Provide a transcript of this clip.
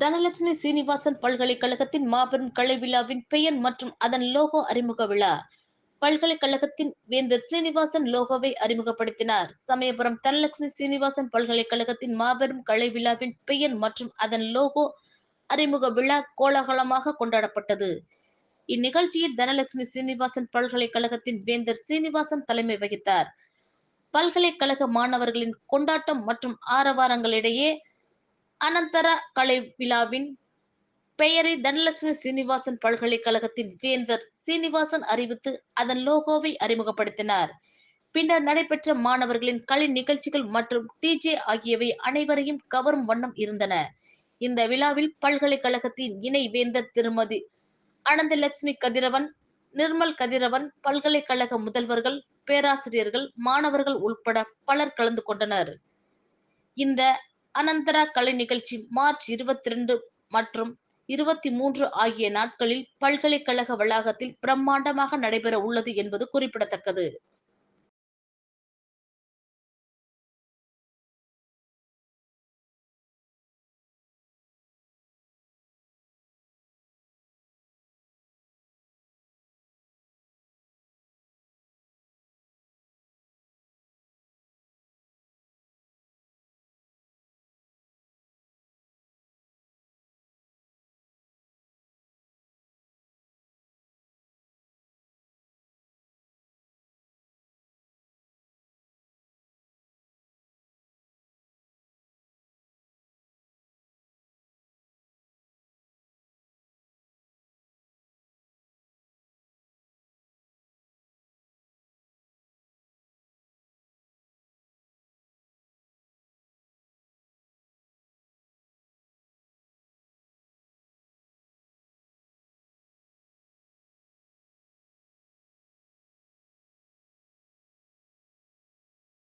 தனலட்சுமி சீனிவாசன் பல்கலைக்கழகத்தின் மாபெரும் கலை விழாவின் பெயர் மற்றும் அதன் லோகோ அறிமுக விழா. பல்கலைக்கழகத்தின் வேந்தர் சீனிவாசன் லோகோவை அறிமுகப்படுத்தினார். சமயபுரம் தனலட்சுமி சீனிவாசன் பல்கலைக்கழகத்தின் மாபெரும் கலை விழாவின் பெயர் மற்றும் அதன் லோகோ அறிமுக விழா கோலாகலமாக கொண்டாடப்பட்டது. இந்நிகழ்ச்சியில் தனலட்சுமி சீனிவாசன் பல்கலைக்கழகத்தின் வேந்தர் சீனிவாசன் தலைமை வகித்தார். பல்கலைக்கழக மாணவர்களின் கொண்டாட்டம் மற்றும் ஆரவாரங்களிடையே அனந்தர கலை விழாவின் பெயரை தனலட்சுமி சீனிவாசன் பல்கலைக்கழகத்தின் வேந்தர் சீனிவாசன் அறிவித்து அதன் லோகோவை அறிமுகப்படுத்தினார். பின்னர் நடைபெற்ற மாணவர்களின் கலை நிகழ்ச்சிகள் மற்றும் டிஜே ஆகியவை அனைவரையும் கவரும் வண்ணம் இருந்தன. இந்த விழாவில் பல்கலைக்கழகத்தின் இணை வேந்தர் திருமதி அனந்தலட்சுமி கதிரவன் நிர்மல் கதிரவன் பல்கலைக்கழக முதல்வர்கள் பேராசிரியர்கள் மாணவர்கள் உள்பட பலர் கலந்து கொண்டனர். இந்த அனந்தரா கலை நிகழ்ச்சி மார்ச் இருபத்தி ரெண்டு மற்றும் இருபத்தி மூன்று ஆகிய நாட்களில் பல்கலைக்கழக வளாகத்தில் பிரம்மாண்டமாக நடைபெற உள்ளது என்பது குறிப்பிடத்தக்கது.